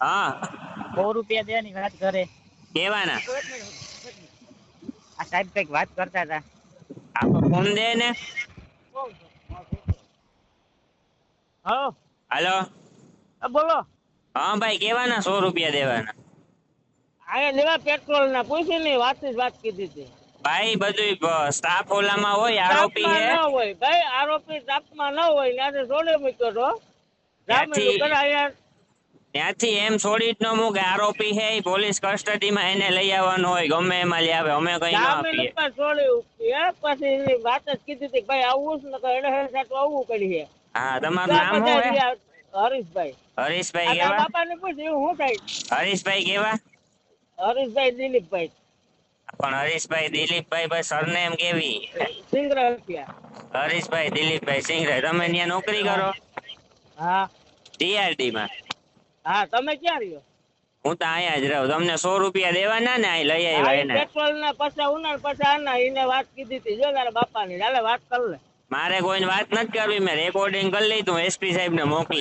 હા. સો રૂપિયા દેવાની વાત કરે. દેવાના. આ સાહેબ કંઈક વાત કરતા હતા. આપો ફોન દે ને. હલો. હલો. બોલો. હા ભાઈ કેવાના સો રૂપિયા દેવાના? આયા લેવા પેટ્રોલ ના પૂછી ની વાત જ વાત કીધી હતી. ભાઈ બધું સ્ટાફ ઓલામાં હોય આરોપી હે ન હોય ભાઈ આરોપી તાપમાં ન હોય ત્યાંથી જોડે મૂક્યો તો રામેન્દ્ર અહીંયા ત્યાંથી એમ છોડી જ ન મૂકે. આરોપી હે પોલીસ કસ્ટડીમાં એને લઈ આવવાનો હોય. ગમે એમાં લઈ આવે. અમે કઈ ના આપીએ. પછી વાત જ કીધી હતી ભાઈ આવું જ નકર એને હેર સાટું આવવું કરીએ હા તમારું નામ શું હે? હરીશભાઈ. હરીશભાઈ કેવા? બાપાને પૂછ એવું હું થાય? હરીશભાઈ કેવા? હરીશભાઈ દિલીપભાઈ. પણ હરીશભાઈ દિલીપભાઈ ભાઈ સરનેમ કેવી? સિંગરહિયા હરીશભાઈ દિલીપભાઈ સિંગરાય. તમે ત્યાં નોકરી કરો? હા. ટીઆરડી માં હા તમે ક્યાં રહ્યો? હું તો અહીંયા જ રહું. તમને સો રૂપિયા દેવાના ને અહીં લઈ આવ્યા એને. પેટ્રોલ ના પછી ઉનાળ પછી આના એને વાત કીધી હતી. જો તારા બાપાની હાલે વાત કર લે. મારે કોઈને વાત નથી કરવી મેં રેકોર્ડિંગ કરી લીધું. એસપી સાહેબ ને મોકલી